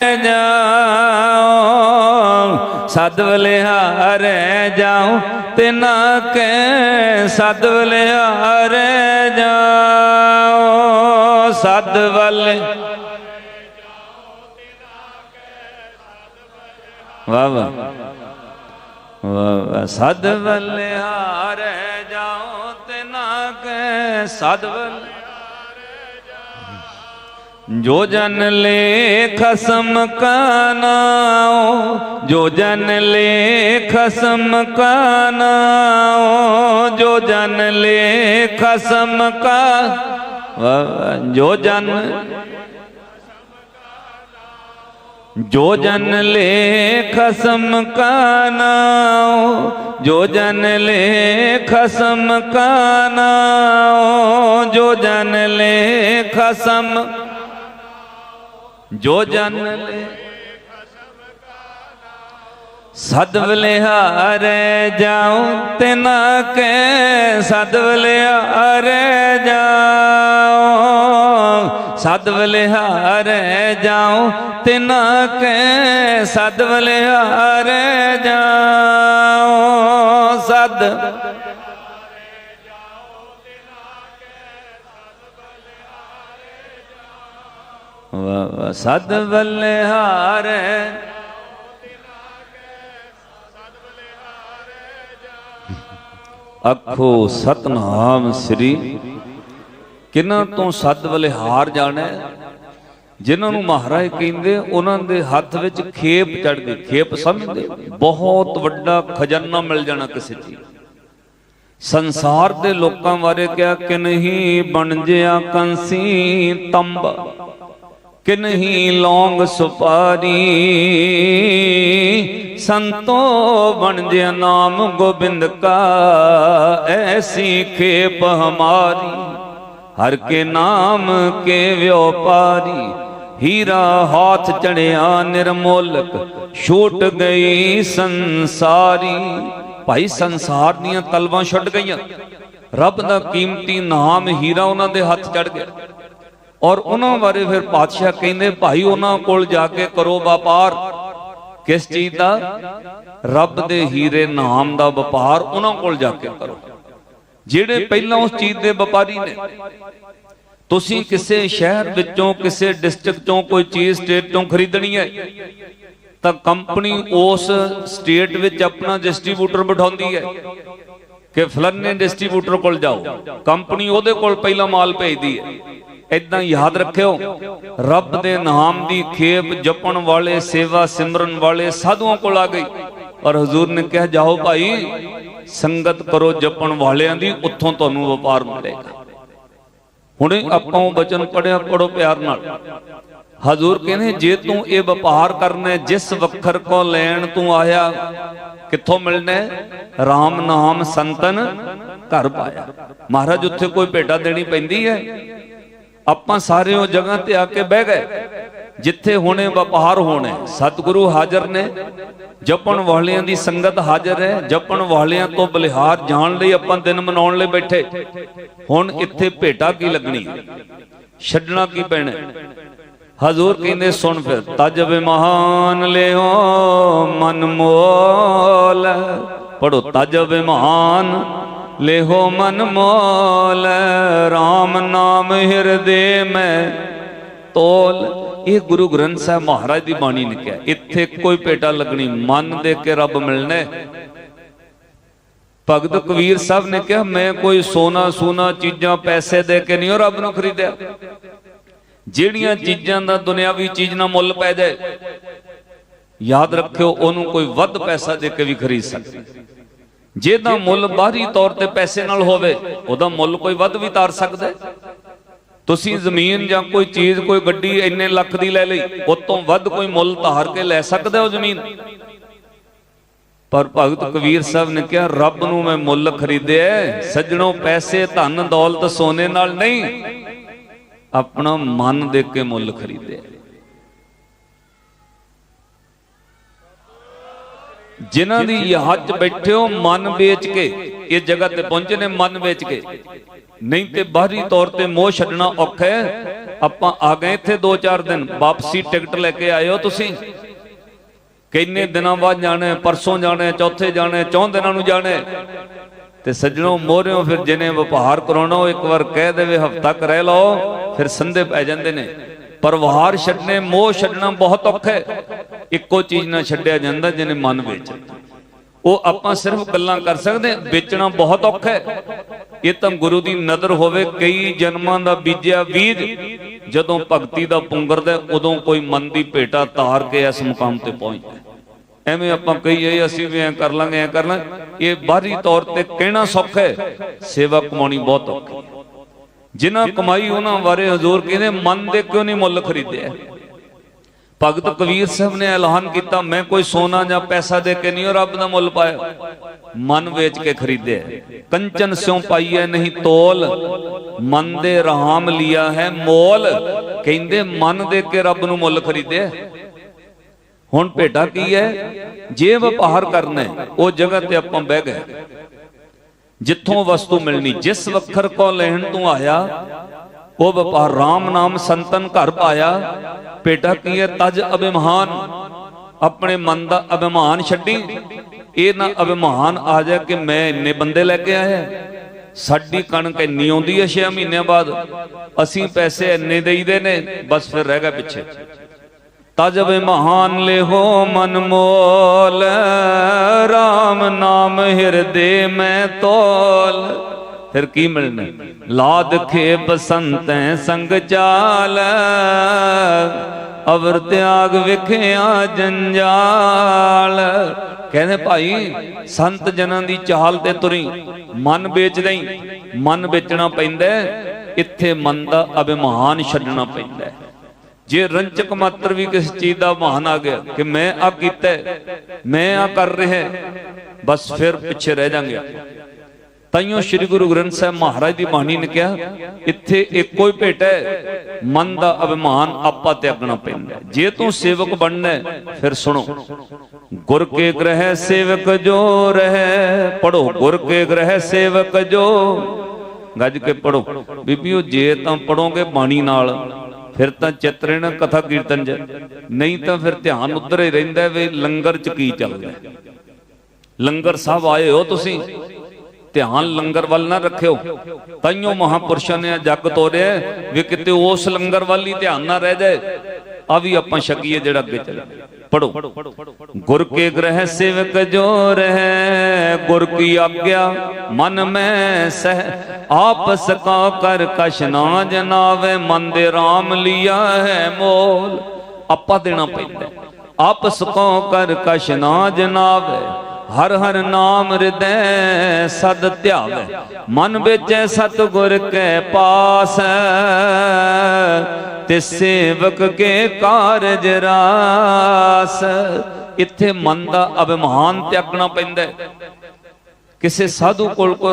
ਜਾਉ ਸਦ ਬਲਿਹਾਰੇ ਜਾਉ ਤੇ ਨਾ ਕੈ ਸਦ ਬਲਿਹਾਰੇ ਜਾਉ ਸਦ ਬਲ ਵਾਹ ਵਾਹ ਵਾਹ ਸਦ ਬਲਿਹਾਰੇ ਜਾਉ ਤੇ ਨਾ ਕੈ ਸਦ ਬਲ ਜੋ ਜਨ ਲੈ ਖਸਮ ਕਾ ਨਾਉ ਜੋ ਜਨ ਲੈ ਖਸਮ ਕਾ ਨਾਉ ਜੋ ਜਨ ਲੈ ਖਸਮ ਕਾ ਵਾਹ ਵਾਹ, ਜੋ ਜਨ ਜੋ ਜਨ ਲੈ ਖਸਮ ਕਾ ਨਾਉ ਜੋ ਜਨ ਲੈ ਖਸਮ ਕਾ ਨਾਉ ਜੋ ਜਨ ਖਸਮ ਜੋ ਜਨ ਲੈ ਸਦ ਬਲਿਹਾਰੇ ਜਾਉ ਤੇ ਨਾ ਕੈ ਸਦ ਬਲਿਹਾਰੇ ਜਾਉ। ਸਦ ਬਲਿਹਾਰੇ ਜਾਉ ਤੇ ਕੈ ਸਦ ਬਲਿਹਾਰੇ ਜਾਉ। ਸਦ ਸਦ ਬਲਿਹਾਰੇ ਆਖੋ ਸਤਨਾਮ ਸ੍ਰੀ ਕਿਨਾਂ ਤੋਂ ਸੱਦ ਬਲਿਹਾਰ ਜਾਣਾ? ਜਿਨ੍ਹਾਂ ਨੂੰ ਮਹਾਰਾਜ ਕਹਿੰਦੇ, ਉਹਨਾਂ ਦੇ ਹੱਥ ਵਿੱਚ ਖੇਪ ਚੜ ਗਈ ਖੇਪ ਸਮਝਦੇ। ਬਹੁਤ ਵੱਡਾ ਖਜ਼ਾਨਾ ਮਿਲ ਜਾਣਾ ਕਿਸੇ ਚੀਜ਼ ਸੰਸਾਰ ਦੇ ਲੋਕਾਂ ਬਾਰੇ ਕਿਹਾ ਕਿ ਨਹੀਂ, ਬਣ ਜਿਆ ਕੰਸੀ ਤੰਬ। ਕਿ ਨਹੀਂ ਲੌਂਗ ਸੁਪਾਰੀ। ਸੰਤੋ ਬਣ ਜਿਆ ਨਾਮ ਗੋਬਿੰਦ ਕਾ, ਐਸੀ ਖੇਪ ਹਮਾਰੀ। ਹਰ ਕੇ ਨਾਮ ਕੇ ਵਿਉਪਾਰੀ, ਹੀਰਾ ਹਾਥ ਚੜਿਆ ਨਿਰਮੋਲਕ, ਛੋਟ ਗਈ ਸੰਸਾਰੀ। ਭਾਈ ਸੰਸਾਰ ਦੀਆਂ ਤਲਵਾਂ ਛੱਡ ਗਈਆਂ। ਰੱਬ ਦਾ ਕੀਮਤੀ ਨਾਮ ਹੀਰਾ ਉਹਨਾਂ ਦੇ ਹੱਥ ਚੜ ਗਿਆ। ਔਰ ਉਹਨਾਂ ਬਾਰੇ ਫਿਰ ਪਾਤਸ਼ਾਹ ਕਹਿੰਦੇ, ਭਾਈ, ਉਹਨਾਂ ਕੋਲ ਜਾ ਕੇ ਕਰੋ ਵਪਾਰ। ਕਿਸ ਚੀਜ਼ ਦਾ? ਰੱਬ ਦੇ ਹੀਰੇ ਨਾਮ ਦਾ ਵਪਾਰ ਉਹਨਾਂ ਕੋਲ ਜਾ ਕੇ ਕਰੋ। ਜਿਹੜੇ ਪਹਿਲਾਂ ਉਸ ਚੀਜ਼ ਦੇ ਵਪਾਰੀ ਨੇ। ਤੁਸੀਂ ਕਿਸੇ ਸ਼ਹਿਰ ਵਿੱਚੋਂ, ਕਿਸੇ ਡਿਸਟ੍ਰਿਕਟ ਚੋਂ, ਕੋਈ ਚੀਜ਼ ਸਟੇਟ ਤੋਂ ਖਰੀਦਣੀ ਹੈ, ਤਾਂ ਕੰਪਨੀ ਉਸ ਸਟੇਟ ਵਿੱਚ ਆਪਣਾ ਡਿਸਟ੍ਰੀਬਿਊਟਰ ਬਿਠਾਉਂਦੀ ਹੈ ਕਿ ਫਲਾਣੇ ਡਿਸਟ੍ਰੀਬਿਊਟਰ ਕੋਲ ਜਾਓ। ਕੰਪਨੀ ਉਹਦੇ ਕੋਲ ਪਹਿਲਾਂ ਮਾਲ ਭੇਜਦੀ ਹੈ। ਇਦਾਂ ਯਾਦ ਰੱਖਿਓ, ਰੱਬ ਦੇ ਨਾਮ ਦੀ ਖੇਪ ਜਪਣ ਵਾਲੇ, ਸੇਵਾ ਸਿਮਰਨ ਵਾਲੇ ਸਾਧੂਆਂ ਕੋਲ ਆ ਗਈ। ਔਰ ਹਜ਼ੂਰ ਨੇ ਕਿਹਾ, ਜਾਓ ਭਾਈ, ਸੰਗਤ ਕਰੋ ਜਪਣ ਵਾਲਿਆਂ ਦੀ, ਉੱਥੋਂ ਤੁਹਾਨੂੰ ਵਪਾਰ ਮਿਲੇਗਾ। ਹੁਣੇ ਆਪਾਂ ਉਹ ਬਚਨ ਪੜਿਆ ਪੜੋ ਪਿਆਰ ਨਾਲ। ਹਜ਼ੂਰ ਕਹਿੰਦੇ, ਜੇ ਤੂੰ ਇਹ ਵਪਾਰ ਕਰਨਾ ਜਿਸ ਵਖਰ ਕੋ ਲੈਣ ਤੂੰ ਆਇਆ, ਕਿੱਥੋਂ ਮਿਲਣਾ ਹੈ? RAM ਨਾਮ ਸੰਤਨ ਘਰ ਪਾਇਆ। ਮਹਾਰਾਜ, ਉੱਥੇ ਕੋਈ ਭੇਟਾ ਦੇਣੀ ਪੈਂਦੀ ਹੈ? ਆਪਾਂ ਸਾਰੇ ਉਹ ਜਗ੍ਹਾ ਤੇ ਆ ਕੇ ਬਹਿ ਗਏ। ਜਿੱਥੇ ਹੁਣੇ ਵਪਾਰ ਹੋਣੇ, ਸਤਿਗੁਰੂ ਹਾਜ਼ਰ ਨੇ। ਜਪਣ ਵਾਲਿਆਂ ਦੀ ਸੰਗਤ ਹਾਜ਼ਰ ਹੈ। ਜਪਣ ਵਾਲਿਆਂ ਤੋਂ ਬਲਿਹਾਰ ਜਾਣ ਲਈ ਆਪਾਂ ਦਿਨ ਮਨਾਉਣ ਲਈ ਬੈਠੇ। ਹੁਣ ਇੱਥੇ ਭੇਟਾ ਕੀ ਲੱਗਣੀ? ਛੱਡਣਾ ਕੀ ਪੈਣਾ? ਹਜ਼ੂਰ ਕਹਿੰਦੇ, ਸੁਣ ਫਿਰ, ਤਜ ਬਿਮਾਨ ਲਿਓ, ਮਨ ਮੋਲ। ਪੜੋ ਤਜ ਮਹਾਨ ਲਿਹੋ ਮਨ ਮੋਲ RAM ਨਾਮ ਹਿਰਦੇ ਮੈਂ ਤੋਲ। ਇਹ ਗੁਰੂ ਗ੍ਰੰਥ ਸਾਹਿਬ ਮਹਾਰਾਜ ਦੀ ਬਾਣੀ ਨੇ ਕਿਹਾ, ਇੱਥੇ ਕੋਈ ਭੇਟਾ ਲੱਗਣੀ, ਮਨ ਦੇ ਕੇ ਰੱਬ ਮਿਲਣਾ ਭਗਤ ਕਬੀਰ ਸਾਹਿਬ ਨੇ ਕਿਹਾ, ਮੈਂ ਕੋਈ ਸੋਨਾ ਸੂਨਾ ਚੀਜ਼ਾਂ ਪੈਸੇ ਦੇ ਕੇ ਨਹੀਂ ਉਹ ਰੱਬ ਨੂੰ ਖਰੀਦਿਆ। ਜਿਹੜੀਆਂ ਚੀਜ਼ਾਂ ਦਾ ਦੁਨਿਆਵੀ ਚੀਜ਼ ਨਾਲ ਮੁੱਲ ਪੈ ਜਾਏ, ਯਾਦ ਰੱਖਿਓ, ਉਹਨੂੰ ਕੋਈ ਵੱਧ ਪੈਸਾ ਦੇ ਕੇ ਵੀ ਖਰੀਦ ਸਕਦਾ। ਜਿਹਦਾ ਮੁੱਲ ਬਾਹਰੀ ਤੌਰ ਤੇ ਪੈਸੇ ਨਾਲ ਹੋਵੇ, ਉਹਦਾ ਮੁੱਲ ਕੋਈ ਵੱਧ ਵੀ ਤਾਰ ਸਕਦਾ ਤੁਸੀਂ ਜ਼ਮੀਨ ਜਾਂ ਕੋਈ ਚੀਜ਼, ਕੋਈ ਗੱਡੀ ਇੰਨੇ ਲੱਖ ਦੀ ਲੈ ਲਈ ਉਸ ਤੋਂ ਵੱਧ ਕੋਈ ਮੁੱਲ ਧਾਰ ਕੇ ਲੈ ਸਕਦਾ ਉਹ ਜ਼ਮੀਨ? ਪਰ ਭਗਤ ਕਬੀਰ ਸਾਹਿਬ ਨੇ ਕਿਹਾ, ਰੱਬ ਨੂੰ ਮੈਂ ਮੁੱਲ ਖਰੀਦਿਆ ਸੱਜਣੋ ਪੈਸੇ ਧਨ ਦੌਲਤ ਸੋਨੇ ਨਾਲ ਨਹੀਂ, ਆਪਣਾ ਮਨ ਦੇ ਕੇ ਮੁੱਲ ਖਰੀਦਿਆ ਜਿਨ੍ਹਾਂ ਦੀ ਯਾਦ ਚ ਬੈਠਿਓ ਮਨ ਵੇਚ ਕੇ, ਇਹ ਜਗ੍ਹਾ ਤੇ ਪਹੁੰਚੇ ਨੇ, ਮਨ ਵੇਚ ਕੇ। ਨਹੀਂ ਤੇ ਬਾਹਰੀ ਤੌਰ ਤੇ ਮੋਹ ਛੱਡਣਾ ਔਖਾ ਹੈ। ਆਪਾਂ ਆ ਗਏ ਇੱਥੇ 2-4 ਦਿਨ, ਵਾਪਸੀ ਟਿਕਟ ਲੈ ਕੇ ਆਏ ਹੋ ਤੁਸੀਂ। ਕਿੰਨੇ ਦਿਨਾਂ ਬਾਅਦ ਜਾਣਾ ਪਰਸੋਂ ਜਾਣਾ ਚੌਥੇ ਜਾਣਾ ਚੌਂ ਦਿਨਾਂ ਨੂੰ ਜਾਣਾ ਤੇ ਸੱਜਣੋ, ਮੋਹਰਿਓ, ਫਿਰ ਜਿਹਨੇ ਵਪਾਰ ਕਰਾਉਣਾ, ਉਹ ਇੱਕ ਵਾਰ ਕਹਿ ਦੇਵੇ, ਹਫਤਾ ਕਰ ਰਹਿ ਲਓ, ਫਿਰ ਸੰਦੇ ਪੈ ਜਾਂਦੇ ਨੇ। ਪਰਿਵਾਰ ਛੱਡਨੇ ਮੋਹ ਛੱਡਣਾ ਬਹੁਤ ਔਖਾ ਹੈ। ਇੱਕੋ ਚੀਜ਼ ਨਾਲ ਛੱਡਿਆ ਜਾਂਦਾ ਜਿਹਨੇ ਮਨ ਵਿੱਚ। ਉਹ ਆਪਾਂ ਸਿਰਫ ਗੱਲਾਂ ਕਰ ਸਕਦੇ ਹਾਂ, ਵੇਚਣਾ ਬਹੁਤ ਔਖਾ ਹੈ। ਇਹ ਤਾਂ ਗੁਰੂ ਦੀ ਨਜ਼ਰ ਹੋਵੇ ਕਈ ਜਨਮਾਂ ਦਾ ਬੀਜਿਆ ਬੀਜ ਜਦੋਂ ਭਗਤੀ ਦਾ ਪੁੰਗਰਦਾ ਉਦੋਂ ਕੋਈ ਮਨ ਦੀ ਭੇਟਾ ਤਾਰ ਕੇ ਇਸ ਮੁਕਾਮ ਤੇ ਪਹੁੰਚਦਾ ਐਵੇਂ ਆਪਾਂ ਕਹੀਏ ਅਸੀਂ ਵੀ ਐ ਕਰ ਲਾਂਗੇ ਐ ਕਰ ਲਾਂਗੇ। ਇਹ ਬਾਹਰੀ ਤੌਰ ਤੇ ਕਹਿਣਾ ਸੌਖਾ ਹੈ ਸੇਵਾ ਕਮਾਉਣੀ ਬਹੁਤ ਔਖੀ ਹੈ। ਜਿਨ੍ਹਾਂ ਕਮਾਈ ਉਹਨਾਂ ਬਾਰੇ ਹਜ਼ੂਰ ਕਹਿੰਦੇ ਮਨ ਦੇ ਕਿਉਂ ਨਹੀਂ ਮੁੱਲ ਖਰੀਦਿਆ? ਭਗਤ ਕਬੀਰ ਸਾਹਿਬ ਨੇ ਐਲਾਨ ਕੀਤਾ, ਮੈਂ ਕੋਈ ਸੋਨਾ ਜਾਂ ਪੈਸਾ ਦੇ ਕੇ ਨਹੀਂ ਉਹ ਰੱਬ ਦਾ ਮੁੱਲ ਪਾਇਆ। ਮਨ ਵੇਚ ਕੇ ਖਰੀਦਿਆ। ਕੰਚਨ ਸਿਉ ਪਾਈਐ ਨਹੀਂ ਤੋਲ, ਮਨ ਦੇ ਰਾਮ ਲਿਆ ਹੈ ਮੋਲ। ਕਹਿੰਦੇ ਮਨ ਦੇ ਕੇ ਰੱਬ ਨੂੰ ਮੁੱਲ ਖਰੀਦਿਆ। ਹੁਣ ਭੇਟਾ ਕੀ ਹੈ ਜੇ ਵਪਾਰ ਕਰਨਾ ਉਹ ਜਗ੍ਹਾ ਤੇ ਆਪਾਂ ਬਹਿ ਗਏ। ਜਿੱਥੋਂ ਵਸਤੂ ਮਿਲਣੀ, ਜਿਸ ਵਖਰ ਕੋ ਲੈਣ ਤੂੰ ਆਇਆ ਉਹ ਵਪਾਰ RAM ਨਾਮ ਸੰਤਨ ਘਰ ਪਾਇਆ। ਭੇਟਾ ਕੀ ਹੈ? ਤਜ ਅਭਿਮਾਨ। ਆਪਣੇ ਮਨ ਦਾ ਅਭਿਮਾਨ ਛੱਡੀ। ਇਹ ਨਾ ਅਭਿਮਾਨ ਆ ਜਾ ਕਿ ਮੈਂ ਇੰਨੇ ਬੰਦੇ ਲੈ ਕੇ ਆਇਆ। ਸਾਡੀ ਕਣਕ ਇੰਨੀ ਆਉਂਦੀ ਹੈ 6 ਮਹੀਨਿਆਂ ਬਾਅਦ। ਅਸੀਂ ਪੈਸੇ ਇੰਨੇ ਦੇਈਦੇ ਨੇ, ਬਸ ਫਿਰ ਰਹਿ ਗਿਆ ਪਿੱਛੇ। ਤਜ ਵੇ ਲਿਹੋ ਮਨ ਮੋਲ। RAM ਨਾਮ ਹਿਰਦੇ ਮੈਂ ਤੋਲ। ਫਿਰ ਕੀ ਮਿਲਣਾ? ਲਾਦ ਖੇਪ ਸੰਤੈ ਸੰਗ ਚਾਲ, ਅਵਰ ਤਿਆਗ ਵਿਖਿਆ ਜੰਜਾਲ। ਕਹਿੰਦੇ ਭਾਈ, ਸੰਤ ਜਨਾਂ ਦੀ ਚਾਲ ਤੇ ਤੁਰੀ, ਮਨ ਵੇਚ ਨਹੀਂ ਮਨ ਵੇਚਣਾ ਪੈਂਦਾ ਇੱਥੇ ਮਨ ਦਾ ਅਭਿਮਾਨ ਛੱਡਣਾ ਪੈਂਦਾ ਜੇ ਰੰਚਕ ਮਾਤਰ ਵੀ ਕਿਸ ਚੀਜ਼ ਦਾ ਮਹਾਨ ਆ ਗਿਆ ਕਿ ਮੈਂ ਆ ਕੀਤਾ ਮੈਂ ਆ ਕਰ ਰਿਹਾ ਬਸ ਫਿਰ ਪਿੱਛੇ ਰਹਿ ਜਾਾਂਗੇ ਤਾਈਓ ਸ੍ਰੀ ਗੁਰੂ ਗ੍ਰੰਥ ਸਾਹਿਬ ਮਹਾਰਾਜ ਦੀ ਬਾਣੀ ਨੇ ਕਿਹਾ ਇੱਥੇ ਇੱਕੋ ਹੀ ਭੇਟ ਹੈ ਮਨ ਦਾ ਅਭਿਮਾਨ ਆਪਾ ਤਿਆਗਣਾ ਪੈਂਦਾ। ਜੇ ਤੂੰ ਸੇਵਕ ਬਣਨਾ ਫਿਰ ਸੁਣੋ ਗੁਰ ਕੇ ਗ੍ਰਹਿ ਸੇਵਕ ਜੋ ਰਹਿ ਪੜੋ ਗੁਰ ਕੇ ਗ੍ਰਹਿ ਸੇਵਕ ਜੋ ਗੱਜ ਕੇ ਪੜੋ ਬੀਬੀਓ ਜੇ ਤਾਂ ਪੜੋਗੇ ਬਾਣੀ ਨਾਲ ਫਿਰ ਤਾਂ ਚਿੱਤ ਰਹਿਣਾ ਕਥਾ ਕੀਰਤਨ ਚ ਨਹੀਂ ਤਾਂ ਫਿਰ ਧਿਆਨ ਉਧਰ ਹੀ ਰਹਿੰਦਾ ਵੀ ਲੰਗਰ ਚ ਕੀ ਚੱਲਦਾ। ਲੰਗਰ ਸਾਹਿਬ ਆਏ ਹੋ ਤੁਸੀਂ ਧਿਆਨ ਲੰਗਰ ਵੱਲ ਨਾ ਰੱਖਿਓ। ਤਾਈਓ ਮਹਾਪੁਰਸ਼ਾਂ ਨੇ ਇਹ ਜੱਗ ਤੋਰਿਆ ਵੀ ਕਿਤੇ ਉਸ ਲੰਗਰ ਵੱਲ ਹੀ ਧਿਆਨ ਨਾ ਰਹਿ ਜਾਏ। ਆ ਵੀ ਆਪਾਂ ਛਕੀਏ ਜਿਹੜਾ ਅੱਗੇ ਚੱਲੇ ਪੜੋ ਗੁਰ ਕੇ ਗ੍ਰਹਿ ਸੇਵਕ ਜੋ ਰਹਿ, ਗੁਰ ਕੀ ਆਗਿਆ, ਮਨ ਮੈਂ ਸਹਿ। ਆਪ ਸਕਾ ਕਰ ਕਛ ਨਾ ਜਨਾਵੇ, ਮਨ ਦੇ RAM ਲਿਆ ਹੈ ਮੋਲ। ਆਪਾਂ ਦੇਣਾ ਪੈਂਦਾ ਆਪ ਸਕੋ ਕਰ ਕਛ ਨਾ ਜਨਾਵੇ ਹਰ ਹਰ ਨਾਮ ਹਿਰਦੈ ਸਦ ਧਿਆਵੇ। ਮਨ ਵਿੱਚ ਸਤ ਗੁਰ ਕੈ ਪਾਸ, ਤੇ ਸੇਵਕ ਕੇ ਕਾਰਜ ਰਾਸ। ਇੱਥੇ ਮਨ ਦਾ ਅਭਿਮਾਨ ਤਿਆਗਣਾ ਪੈਂਦਾ ਕਿਸੇ ਸਾਧੂ ਕੋਲ ਕੋ